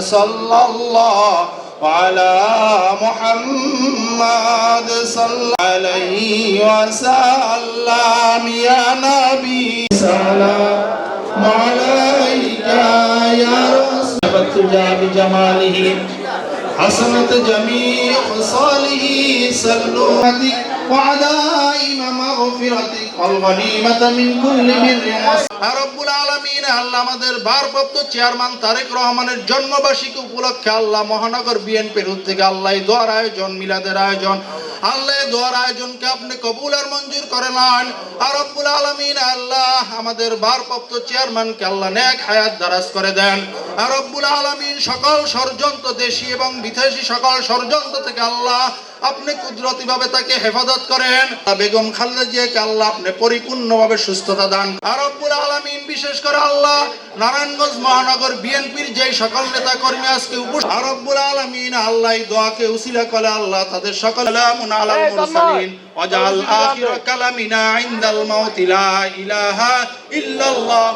صلى الله على محمد صلى عليه وسلم. يا نبي سلام عليك يا رسول التجا بجماله حسنت جميع خصاله سلوا وعدائم مغفرتك والغنيمة من كل بر রব্বুল আলমিন আল্লাহ আমাদের ভারপ্রাপ্ত চেয়ারম্যান তারেক রহমানের জন্মবার্ষিকী উপলক্ষে আল্লাহ মহানগর বিএনপির থেকে আল্লাহ এই দোয়ার আয়োজন মিলাদের আয়োজন আল্লাহ এই দোয়ার আয়োজনকে আপনি কবুল আর মঞ্জুর করে নেন আর রব্বুল আলমিন আল্লাহ আমাদের ভারপ্রাপ্ত চেয়ারম্যানকে আল্লাহ নেক হায়াত দারাজ করে দেন আর রব্বুল আলমিন সকল ষড়যন্ত্র দেশি এবং বিদেশি সকল ষড়যন্ত্র থেকে আল্লাহ আপনি কুদরতি ভাবে তাকে হেফাজত করেন। বেগম খালেদা জিয়াকে আল্লাহ আপনি পরিপূর্ণভাবে সুস্থতা দান। আর রব্বুল আলামিন, বিশেষ করে আল্লাহ, নারায়ণগঞ্জ মহানগর বিএনপির যে সকল নেতা কর্মী আজকে উপস্থিত, আর আলামিন আল্লাহ এই দোয়াকে উসিলা করে আল্লাহ তাদের সকল সালামুন আলাল মুরসালিন। ওয়াজআল আখির কালামিনা ইনদাল মাউতি লা ইলাহা ইল্লাল্লাহ।